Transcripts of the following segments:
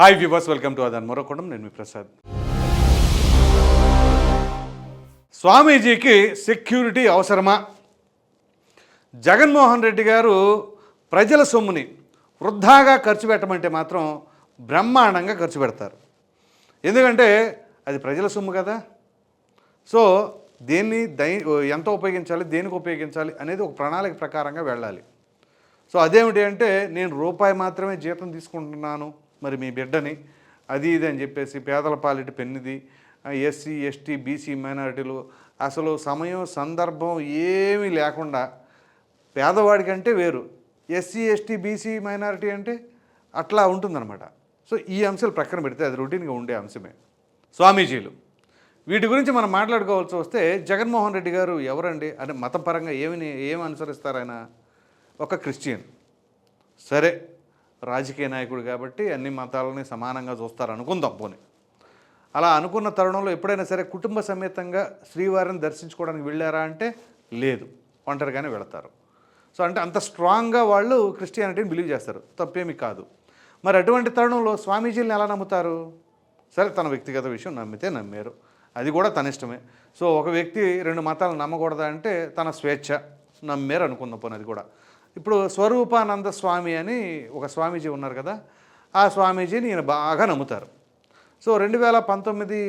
Hi viewers welcome to అదన్ మరొకడం నేను మీ ప్రసాద్ స్వామీజీకి సెక్యూరిటీ అవసరమా జగన్మోహన్ రెడ్డి గారు ప్రజల సొమ్ముని వృద్ధాగా ఖర్చు పెట్టమంటే మాత్రం బ్రహ్మాండంగా ఖర్చు పెడతారు ఎందుకంటే అది ప్రజల సొమ్ము కదా సో దేన్ని దై ఎంత ఉపయోగించాలి దేనికి ఉపయోగించాలి అనేది ఒక ప్రణాళిక ప్రకారంగా వెళ్ళాలి సో అదేమిటి అంటే నేను రూపాయి మాత్రమే జీతం తీసుకుంటున్నాను మరి మీ బిడ్డని అది ఇది అని చెప్పేసి పేదల పాలిటి పెన్నిది ఎస్సీ ఎస్టీ బీసీ మైనారిటీలు అసలు సమయం సందర్భం ఏమీ లేకుండా పేదవాడికంటే వేరు. ఎస్సీ ఎస్టీ బీసీ మైనారిటీ అంటే అట్లా ఉంటుందన్నమాట. సో ఈ అంశాలు ప్రక్కన పెడితే అది రొటీన్గా ఉండే అంశమే. స్వామీజీలు వీటి గురించి మనం మాట్లాడుకోవాల్సి వస్తే జగన్మోహన్ రెడ్డి గారు ఎవరండి? అంటే మతపరంగా ఏమి ఏమి అనుసరిస్తారు ఆయన? ఒక క్రిస్టియన్. సరే రాజకీయ నాయకుడు కాబట్టి అన్ని మతాలని సమానంగా చూస్తారు అనుకుందాం పోనీ. అలా అనుకున్న తరుణంలో ఎప్పుడైనా సరే కుటుంబ సమేతంగా శ్రీవారిని దర్శించుకోవడానికి వెళ్ళారా అంటే లేదు. ఒంటరిగానే వెళతారు. సో అంటే అంత స్ట్రాంగ్గా వాళ్ళు క్రిస్టియానిటీని బిలీవ్ చేస్తారు. తప్పేమి కాదు. మరి అటువంటి తరుణంలో స్వామీజీని ఎలా నమ్ముతారు? సరే తన వ్యక్తిగత విషయం నమ్మితే నమ్మారు. అది కూడా తన ఇష్టమే. సో ఒక వ్యక్తి రెండు మతాలు నమ్మకూడదా అంటే తన స్వేచ్ఛ నమ్మారు అనుకుందాం పోనీ అది కూడా. ఇప్పుడు స్వరూపానంద స్వామి అని ఒక స్వామీజీ ఉన్నారు కదా ఆ స్వామీజీని ఈయన బాగా నమ్ముతారు. సో రెండు వేల పంతొమ్మిది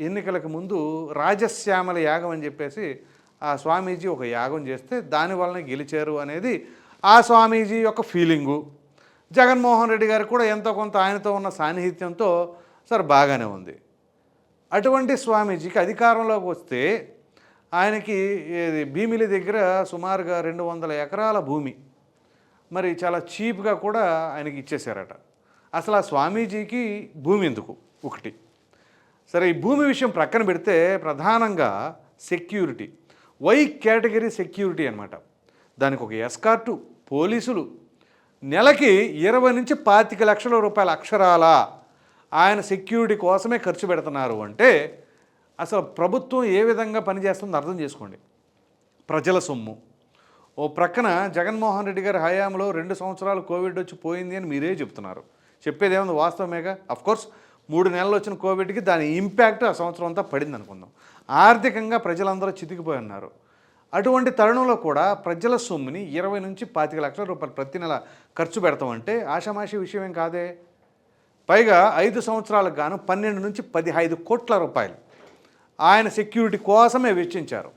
ఎన్నికలకు ముందు రాజశ్యామల యాగం అని చెప్పేసి ఆ స్వామీజీ ఒక యాగం చేస్తే దానివలన గెలిచారు అనేది ఆ స్వామీజీ యొక్క ఫీలింగు. జగన్మోహన్ రెడ్డి గారు కూడా ఎంతో కొంత ఆయనతో ఉన్న సాన్నిహిత్యంతో సార్ బాగానే ఉంది. అటువంటి స్వామీజీకి అధికారంలోకి వస్తే ఆయనకి భీమిలి దగ్గర సుమారుగా రెండు వందల ఎకరాల భూమి. మరి చాలా చీప్గా కూడా ఆయనకి ఇచ్చేశారట. అసలు ఆ స్వామీజీకి భూమి ఎందుకు? ఒకటి. సరే ఈ భూమి విషయం ప్రక్కన పెడితే ప్రధానంగా సెక్యూరిటీ. వై కేటగిరీ సెక్యూరిటీ అనమాట దానికి ఒక ఎస్కార్టు పోలీసులు. నెలకి ఇరవై నుంచి పాతిక లక్షల రూపాయల అక్షరాల ఆయన సెక్యూరిటీ కోసమే ఖర్చు పెడుతున్నారు అంటే అసలు ప్రభుత్వం ఏ విధంగా పనిచేస్తుందో అర్థం చేసుకోండి. ప్రజల సొమ్ము. ఓ ప్రక్కన జగన్మోహన్ రెడ్డి గారి హయాంలో రెండు సంవత్సరాలు కోవిడ్ వచ్చి పోయింది అని మీరే చెప్తున్నారు. చెప్పేది ఏముంది వాస్తవమేగా? కోర్స్ మూడు నెలలు వచ్చిన కోవిడ్కి దాని ఇంపాక్ట్ ఆ సంవత్సరం అంతా పడింది అనుకుందాం. ఆర్థికంగా ప్రజలందరూ చితికిపోయి ఉన్నారు. అటువంటి తరుణంలో కూడా ప్రజల సొమ్ముని ఇరవై నుంచి పాతిక లక్షల రూపాయలు ప్రతి నెల ఖర్చు పెడతామంటే ఆషామాషి విషయం ఏం కాదే? పైగా ఐదు సంవత్సరాలకు గాను పన్నెండు నుంచి పదిహైదు కోట్ల రూపాయలు. ఆయన సెక్యూరిటీ కోసమే వెచ్చించారు.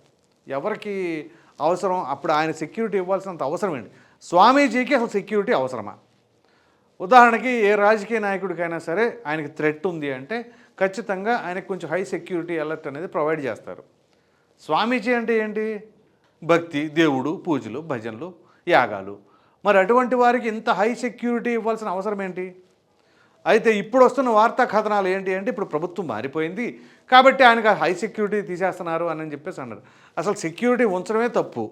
ఎవరికి అవసరం? అప్పుడు ఆయన సెక్యూరిటీ ఇవ్వాల్సినంత అవసరం ఏంటి? స్వామీజీకి అసలు సెక్యూరిటీ అవసరమా? ఉదాహరణకి ఏ రాజకీయ నాయకుడికైనా సరే ఆయనకి థ్రెట్ ఉంది అంటే ఖచ్చితంగా ఆయనకు కొంచెం హై సెక్యూరిటీ అలర్ట్ అనేది ప్రొవైడ్ చేస్తారు. స్వామీజీ అంటే ఏంటి? భక్తి దేవుడు పూజలు భజనలు యాగాలు. మరి అటువంటి వారికి ఇంత హై సెక్యూరిటీ ఇవ్వాల్సిన అవసరం ఏంటి? అయితే ఇప్పుడు వస్తున్న వార్తా కథనాలు ఏంటి అంటే ఇప్పుడు ప్రభుత్వం మారిపోయింది. కాబట్టి ఆయనకు హై సెక్యూరిటీ తీసేస్తున్నారు అని చెప్పేసి అన్నారు. అసలు సెక్యూరిటీ ఉంచడమే తప్పు.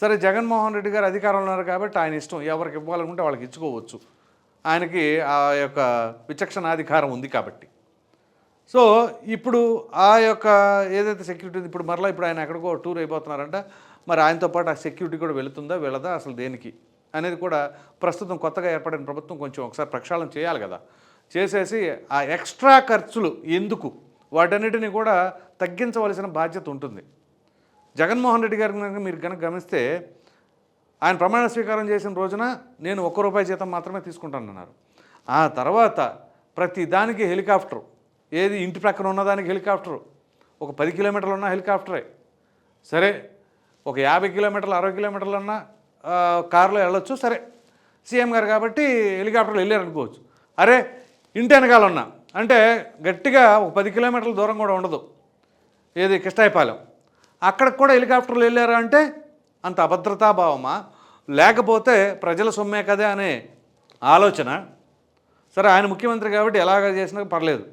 సరే జగన్మోహన్ రెడ్డి గారు అధికారంలో ఉన్నారు కాబట్టి ఆయన ఇష్టం. ఎవరికి ఇవ్వాలనుకుంటే వాళ్ళకి ఇచ్చుకోవచ్చు. ఆయనకి ఆ యొక్క విచక్షణాధికారం ఉంది కాబట్టి. సో ఇప్పుడు ఆ యొక్క ఏదైతే సెక్యూరిటీ ఉంది, ఇప్పుడు మరలా ఇప్పుడు ఆయన ఎక్కడికో టూర్ అయిపోతున్నారంట. మరి ఆయనతో పాటు ఆ సెక్యూరిటీ కూడా వెళుతుందా వెళ్ళదా అసలు దేనికి? అనేది కూడా ప్రస్తుతం కొత్తగా ఏర్పడిన ప్రభుత్వం కొంచెం ఒకసారి ప్రక్షాళన చేయాలి కదా. చేసేసి ఆ ఎక్స్ట్రా ఖర్చులు ఎందుకు? వాటన్నిటిని కూడా తగ్గించవలసిన బాధ్యత ఉంటుంది. జగన్మోహన్ రెడ్డి గారిని కనుక మీరు కనుక గమనిస్తే ఆయన ప్రమాణ స్వీకారం చేసిన రోజున నేను ఒక్క రూపాయి జీతం మాత్రమే తీసుకుంటానన్నారు. ఆ తర్వాత ప్రతి దానికి హెలికాప్టర్ ఏది ఇంటి ప్రక్కన ఉన్నదానికి హెలికాప్టరు ఒక పది కిలోమీటర్లు ఉన్న హెలికాప్టరే. సరే ఒక యాభై కిలోమీటర్లు అరవై కిలోమీటర్లు ఉన్న కారులో వెళ్ళొచ్చు. సరే సీఎం గారు కాబట్టి హెలికాప్టర్లో వెళ్ళారనుకోవచ్చు అరే ఇంటి వెనకాల ఉన్నా. అంటే గట్టిగా ఒక పది కిలోమీటర్ల దూరం కూడా ఉండదు. ఏది? కిష్టాయపాలెం అక్కడికి కూడా హెలికాప్టర్లు వెళ్ళారా అంటే అంత అభద్రతాభావమా లేకపోతే ప్రజల సొమ్మే కదా అనే ఆలోచన. సరే ఆయన ముఖ్యమంత్రి కాబట్టి ఎలాగ చేసినా పర్లేదు.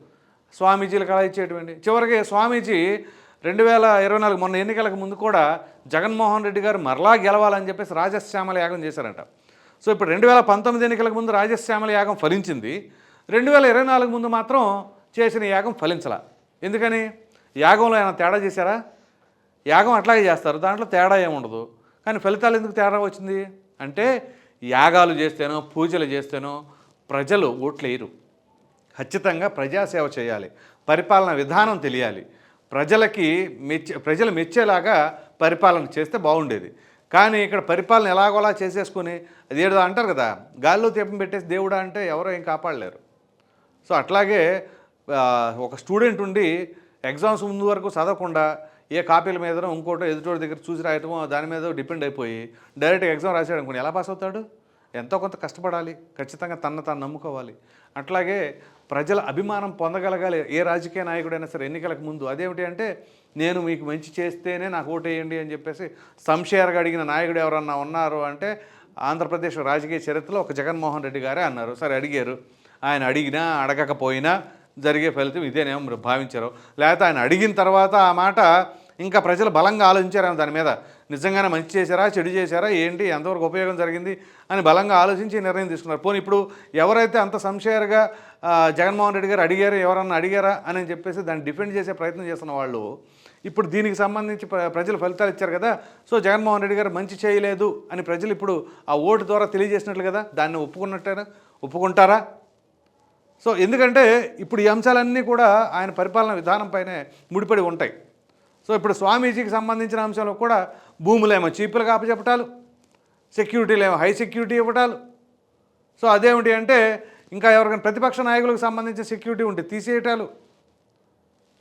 స్వామీజీలకు అలా ఇచ్చేటువంటి. చివరికి స్వామీజీ రెండు వేల ఇరవై నాలుగు మొన్న ఎన్నికలకు ముందు కూడా జగన్మోహన్ రెడ్డి గారు మరలా గెలవాలని చెప్పేసి రాజశ్యామల యాగం చేశారంట. సో ఇప్పుడు రెండు వేల పంతొమ్మిది ఎన్నికలకు ముందు రాజశ్యామల యాగం ఫలించింది. రెండు వేల ఇరవై నాలుగు ముందు మాత్రం చేసిన యాగం ఫలించలా. ఎందుకని? యాగంలో ఏమైనా తేడా చేశారా? యాగం అట్లాగే చేస్తారు. దాంట్లో తేడా ఏముండదు కానీ ఫలితాలు ఎందుకు తేడా వచ్చింది? అంటే యాగాలు చేస్తేనో పూజలు చేస్తేనో ప్రజలు ఓట్లు వేయరు ఖచ్చితంగా ప్రజాసేవ చేయాలి. పరిపాలన విధానం తెలియాలి. ప్రజలకి మెచ్చే ప్రజలు మెచ్చేలాగా పరిపాలన చేస్తే బాగుండేది. కానీ ఇక్కడ పరిపాలన ఎలాగోలా చేసేసుకొని అది ఏడుదా అంటారు కదా గాల్లో దీపం పెట్టేసి దేవుడా అంటే ఎవరో ఏం కాపాడలేరు. సో అట్లాగే ఒక స్టూడెంట్ ఉండి ఎగ్జామ్స్ ముందు వరకు చదవకుండా ఏ కాపీల మీదనో ఇంకోటో ఎదుటోడి దగ్గర చూసి రాయటమో దాని మీద డిపెండ్ అయిపోయి డైరెక్ట్ ఎగ్జామ్ రాసాడు అనుకోండి ఎలా పాస్ అవుతాడు? ఎంతో కొంత కష్టపడాలి ఖచ్చితంగా తన తాను నమ్ముకోవాలి. అట్లాగే ప్రజల అభిమానం పొందగలగాలి. ఏ రాజకీయ నాయకుడైనా సరే ఎన్నికలకు ముందు అదేమిటి అంటే నేను మీకు మంచి చేస్తేనే నాకు ఓటేయండి అని చెప్పేసి సంశయాలుగా అడిగిన నాయకుడు ఎవరన్నా ఉన్నారు అంటే ఆంధ్రప్రదేశ్ రాజకీయ చరిత్రలో ఒక జగన్మోహన్ రెడ్డి గారే అన్నారు. సరే అడిగారు. ఆయన అడిగినా అడగకపోయినా జరిగే ఫలితం ఇదేనేమో మీరు భావించారు. లేకపోతే ఆయన అడిగిన తర్వాత ఆ మాట ఇంకా ప్రజలు బలంగా ఆలోచించారా? దాని మీద నిజంగానే మంచి చేశారా? చెడు చేశారా? ఏంటి? ఎంతవరకు ఉపయోగం జరిగింది? అని బలంగా ఆలోచించి నిర్ణయం తీసుకున్నారు. పోనీ ఇప్పుడు ఎవరైతే అంత సంశయర్గా జగన్మోహన్ రెడ్డి గారు అడిగారు ఎవరన్నా అడిగారా అని చెప్పేసి దాన్ని డిఫెండ్ చేసే ప్రయత్నం చేస్తున్న వాళ్ళు ఇప్పుడు దీనికి సంబంధించి ప్రజలు ఫలితాలు ఇచ్చారు కదా. సో జగన్మోహన్ రెడ్డి గారు మంచి చేయలేదు అని ప్రజలు ఇప్పుడు ఆ ఓటు ద్వారా తెలియజేసినట్లు కదా. దాన్ని ఒప్పుకున్నట్టేనా? ఒప్పుకుంటారా? సో ఎందుకంటే ఇప్పుడు ఈ అంశాలన్నీ కూడా ఆయన పరిపాలన విధానంపైనే ముడిపడి ఉంటాయి. సో ఇప్పుడు స్వామీజీకి సంబంధించిన అంశాలు కూడా భూములేమో చీపులుగా అప్పచెప్పటాలు సెక్యూరిటీలు ఏమో హై సెక్యూరిటీ ఇవ్వటాలు. సో అదేమిటి అంటే ఇంకా ఎవరికైనా ప్రతిపక్ష నాయకులకు సంబంధించిన సెక్యూరిటీ ఉంటే తీసేయటాలు.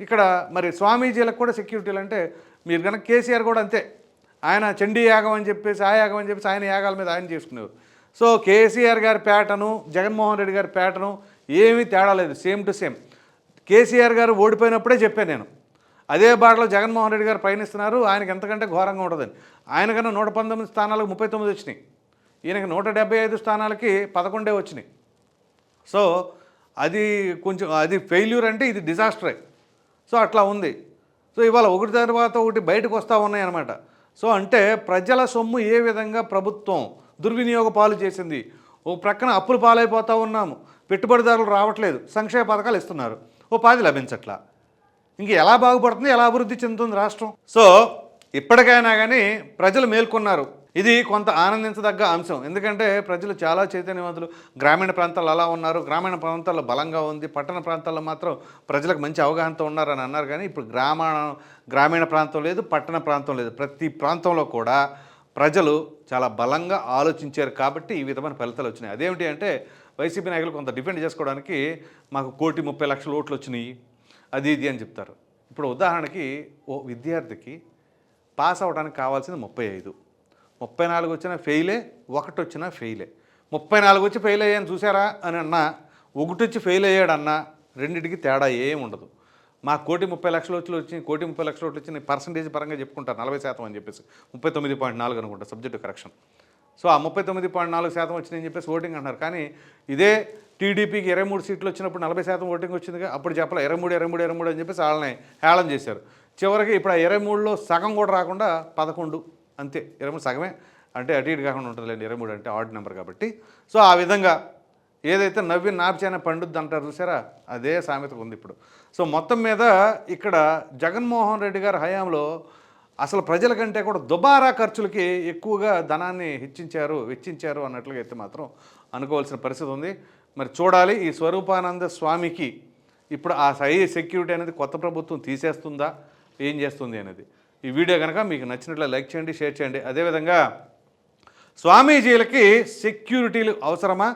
ఇక్కడ మరి స్వామీజీలకు కూడా సెక్యూరిటీలు అంటే మీరు కనుక కేసీఆర్ కూడా అంతే. ఆయన చండీ యాగం అని చెప్పేసి ఆ యాగం అని చెప్పేసి ఆయన యాగాల మీద ఆయన చేసుకునేవారు. సో కేసీఆర్ గారి పేటను జగన్మోహన్ రెడ్డి గారి పేటను ఏమీ తేడా లేదు సేమ్ టు సేమ్. కేసీఆర్ గారు ఓడిపోయినప్పుడే చెప్పాను నేను. అదే బాటలో జగన్మోహన్ రెడ్డి గారు పయనిస్తున్నారు. ఆయనకి ఎంతకంటే ఘోరంగా ఉంటుందని. ఆయనకన్నా నూట పంతొమ్మిది స్థానాలకు ముప్పై తొమ్మిది వచ్చినాయి. ఈయనకి నూట డెబ్బై ఐదు స్థానాలకి పదకొండే వచ్చినాయి. సో అది కొంచెం అది ఫెయిల్యూర్ అంటే ఇది డిజాస్టరే. సో అట్లా ఉంది. సో ఇవాళ ఒకటి తర్వాత ఒకటి బయటకు వస్తూ ఉన్నాయి అనమాట సో అంటే ప్రజల సొమ్ము ఏ విధంగా ప్రభుత్వం దుర్వినియోగ పాలు చేసింది? ఓ ప్రక్కన అప్పులు పాలైపోతూ ఉన్నాము. పెట్టుబడిదారులు రావట్లేదు. సంక్షేమ పథకాలు ఇస్తున్నారు. ఓ పాది లభించట్లా. ఇంక ఎలా బాగుపడుతుంది ఎలా అభివృద్ధి చెందుతుంది రాష్ట్రం? సో ఇప్పటికైనా కానీ ప్రజలు మేల్కొన్నారు. ఇది కొంత ఆనందించదగ్గ అంశం. ఎందుకంటే ప్రజలు చాలా చైతన్యవంతులు. గ్రామీణ ప్రాంతాల్లో అలా ఉన్నారు. గ్రామీణ ప్రాంతాల్లో బలంగా ఉంది. పట్టణ ప్రాంతాల్లో మాత్రం ప్రజలకు మంచి అవగాహనతో ఉన్నారని అన్నారు కానీ ఇప్పుడు గ్రామ గ్రామీణ ప్రాంతం లేదు పట్టణ ప్రాంతం లేదు. ప్రతి ప్రాంతంలో కూడా ప్రజలు చాలా బలంగా ఆలోచించారు కాబట్టి ఈ విధమైన ఫలితాలు వచ్చినాయి. అదేమిటి అంటే వైసీపీ నాయకులు కొంత డిఫెండ్ చేసుకోవడానికి మాకు కోటి ముప్పై లక్షల ఓట్లు వచ్చినాయి. అది ఇది అని చెప్తారు. ఇప్పుడు ఉదాహరణకి ఓ విద్యార్థికి పాస్ అవ్వడానికి కావాల్సింది ముప్పై ఐదు. ముప్పై నాలుగు వచ్చినా ఫెయిలే ఒకటి వచ్చినా ఫెయిలే. ముప్పై నాలుగు వచ్చి ఫెయిల్ అయ్యాను చూసారా అని అన్నా ఒకటి వచ్చి ఫెయిల్ అయ్యాడన్నా రెండింటికి తేడా ఏం ఉండదు. మా కోటి ముప్పై లక్షలు వచ్చి వచ్చి కోటి ముప్పై లక్షలు వచ్చి పర్సంటేజ్ పరంగా చెప్పుకుంటారు నలభై శాతం అని చెప్పేసి ముప్పై తొమ్మిది పాయింట్ నాలుగు అనుకుంటా సబ్జెక్టు కరెక్షన్ సో ఆ ముప్పై తొమ్మిది పాయింట్ నాలుగు శాతం వచ్చినాయని చెప్పేసి ఓటింగ్ అంటున్నారు. కానీ ఇదే టీడీపీకి ఇరవై మూడు సీట్లు వచ్చినప్పుడు నలభై శాతం ఓటింగ్ వచ్చిందిగా అప్పుడు చెప్పలే ఇరవై మూడు ఇరవై మూడు ఇరవై మూడు అని చెప్పేసి వాళ్ళని హేళం చేశారు. చివరికి ఇప్పుడు ఆ ఇరవై మూడులో సగం కూడా రాకుండా పదకొండు అంతే. ఇరవై మూడు సగమే. అంటే అటు ఇటు కాకుండా ఉంటుందిలేండి ఇరవై మూడు అంటే ఆడ్ నెంబర్ కాబట్టి. సో ఆ విధంగా ఏదైతే నవ్వి నాపిచైనా పండుద్ది అంటారు చూసారా అదే సామెత ఉంది ఇప్పుడు. సో మొత్తం మీద ఇక్కడ జగన్మోహన్ రెడ్డి గారి హయాంలో అసలు ప్రజల కంటే కూడా దుబారా ఖర్చులకి ఎక్కువగా ధనాన్ని హెచ్చించారు వెచ్చించారు అన్నట్లుగా అయితే మాత్రం అనుకోవాల్సిన పరిస్థితి ఉంది. మరి చూడాలి ఈ స్వరూపానంద స్వామికి ఇప్పుడు ఆ సై సెక్యూరిటీ అనేది కొత్త ప్రభుత్వం తీసేస్తుందా ఏం చేస్తుంది అనేది. ఈ వీడియో కనుక మీకు నచ్చినట్లు లైక్ చేయండి షేర్ చేయండి. అదేవిధంగా స్వామీజీలకి సెక్యూరిటీలు అవసరమా?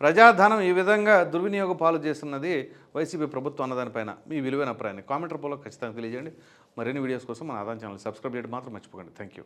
ప్రజాధనం ఈ విధంగా దుర్వినియోగ పాలు చేస్తున్నది వైసీపీ ప్రభుత్వం అన్నదానిపైన మీ విలువైన అభిప్రాయాన్ని కామెంట్ రూపంలో ఖచ్చితంగా తెలియజేయండి. మరిన్ని వీడియోస్ కోసం మన ఆదాయం ఛానల్ సబ్స్క్రైబ్ చేయడం మాత్రం మర్చిపోకండి. Thank you